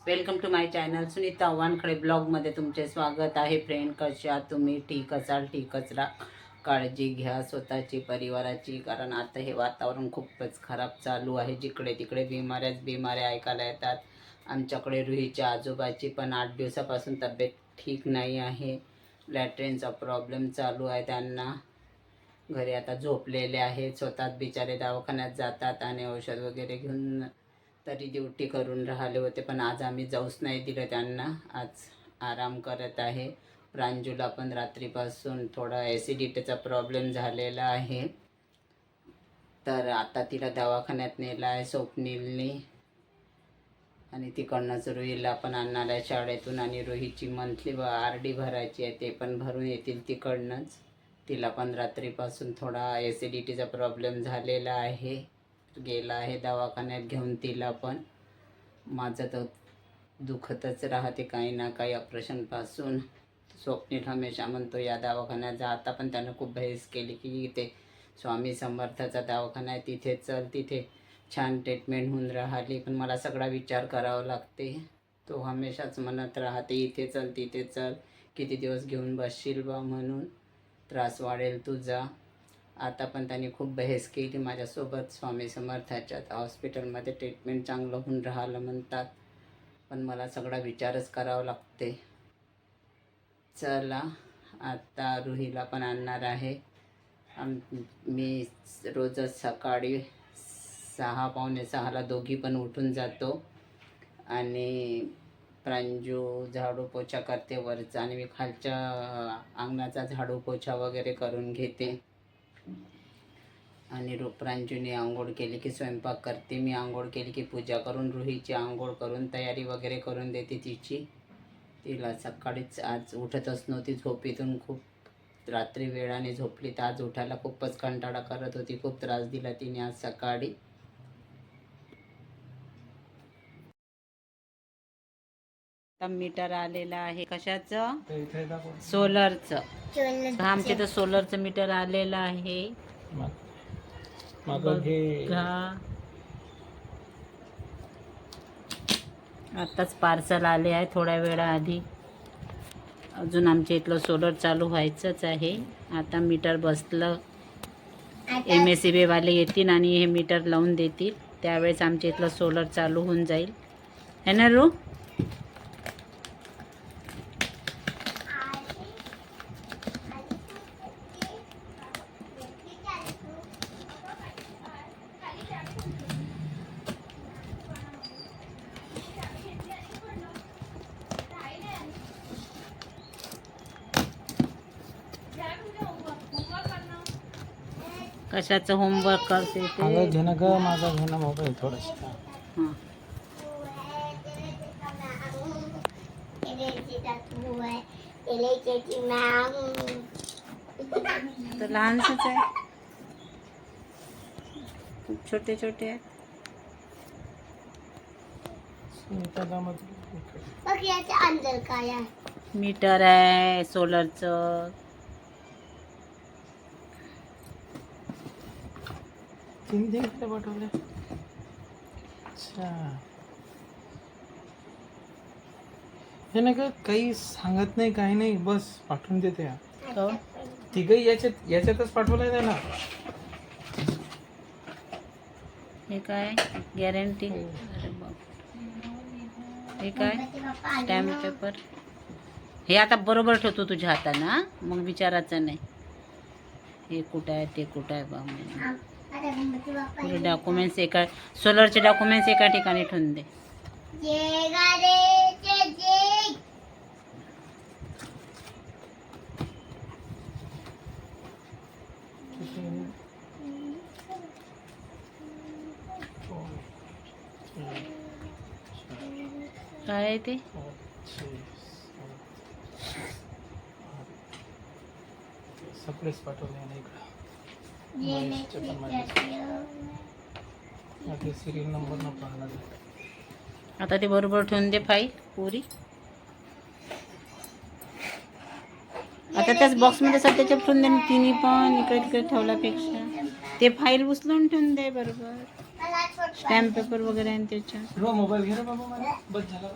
Welcome to my channel Sunita Wankhade ब्लॉगमध्ये तुमचे स्वागत आहे. फ्रेंड कशा तुम्ही? ठीक असाल? ठीकच राहा काळजी घ्या स्वतःची परिवाराची कारण आता हे वातावरण खूपच खराब चालू आहे. जिकडे तिकडे बिमाऱ्याच बिमाऱ्या ऐकायला येतात. आमच्याकडे रुहीच्या आजोबाची पण आठ दिवसापासून तब्येत ठीक नाही आहे. लॅट्रिनचा प्रॉब्लेम चालू आहे त्यांना. घरी आता झोपलेले आहेत. स्वतःच बिचारे दवाखान्यात जातात आणि औषध वगैरे घेऊन तरी ड्युटी करून राहिले होते पण आज आम्ही जाऊच नाही दिलं त्यांना. आज आराम करत आहे. प्रांजूला पण रात्रीपासून थोडा ॲसिडिटीचा प्रॉब्लेम झालेला आहे. तर आता तिला दवाखान्यात नेला आहे स्वप्नीलने आणि तिकडनंच रोहीला पण आणणार आहे शाळेतून आणि रोहीची मंथली व आर डी भरायची आहे ते पण भरून येतील तिकडनंच. तिला पण रात्रीपासून थोडा ॲसिडिटीचा प्रॉब्लेम झालेला आहे. गेला आहे दवाखान्यात घेऊन तिला पण माझं तर दुखतच राहते काही ना काही ऑपरेशनपासून स्वप्नील हमेशा म्हणतो या दवाखान्यात जा. आता पण त्यानं खूप बहस केली की इथे स्वामी समर्थाचा दवाखाना आहे तिथे चल तिथे छान ट्रीटमेंट होऊन राहिली. पण मला सगळा विचार करावा लागते. तो हमेशाच म्हणत राहते इथे चल तिथे चल. किती दिवस घेऊन बसशील बा? म्हणून त्रास वाढेल तुझा. आता पण त्यांनी खूप बहेस केली. माझ्यासोबत स्वामी समर्थाच्या हॉस्पिटलमध्ये ट्रीटमेंट चांगलं होऊन राहिलं म्हणतात. पण मला सगळा विचारच करावा लागते. चला आता रुहीला पण आणणार आहे. आम मी रोजच सकाळी सहा पावणे सहाला दोघी पण उठून जातो. आणि प्रांजू झाडू पोछा करते वरचा. आणि मी खालच्या अंगणाचा झाडू पोछा वगैरे करून घेते. आणि रुपरांजूने आंघोळ केली की स्वयंपाक करते. मी आंघोळ केली की पूजा करून रुहीची आंघोळ करून तयारी वगैरे करून देते तिची. तिला सकाळीच आज उठतच नव्हती. झोपेतून खूप रात्री वेळाने झोपली. तर आज उठायला खूपच कंटाळा करत होती. खूप त्रास दिला तिने आज सकाळी. मीटर आलेलं आहे. कशाचं? सोलरचं. आमच्या तर सोलरचं मीटर आलेलं आहे. आत्ताच पार्सल आले आहे थोड्या वेळाआधी. अजून आमच्या इथलं सोलर चालू व्हायचंच आहे. आता मीटर बसलं. एम एस सी बीवाले येतील आणि हे मीटर लावून देतील. त्यावेळेस आमच्या इथलं सोलर चालू होऊन जाईल. है ना रू? कशाचं होमवर्क करते अगं ते? घे ना ग माझा घे ना मोबाईल थोडासा. हां. तर लहानसंच आहे. खूप छोटे छोटे आहेत. सुनीता दामोदर. बघ याच्या अंदर काय आहे. मीटर आहे सोलरचं. तीन तीन पाठवले. अच्छा. हे ना ग काही सांगत नाही काही नाही बस पाठवून देते हा. हो. तिघही याच्यात याच्यातच पाठवलंय त्याला हे काय? गॅरंटी अरे बाप. हे काय? स्टॅम्प पेपर हे आता बरोबर ठेवतो तुझ्या हातानं हा? मग विचारायचं नाही. हे कुठं आहे ते कुठं आहे बा पुरे डॉक्युमेंट्स एका सोलरचे डॉक्युमेंट्स एका ठिकाणी ठेवून दे. काय आहे ते? सगळेच पाठवले आता ते बरोबर ठेवून दे फाईल पुरी. आता त्याच बॉक्समध्ये सध्याच्या ठेवून दे तिन्ही पण इकडे तिकडे ठेवल्यापेक्षा. ते फाईल उचलून ठेवून दे बरोबर. स्टॅम्प पेपर वगैरे आहे ना त्याच्यात मोबाईल घे रे बाबा मला. बस झालं.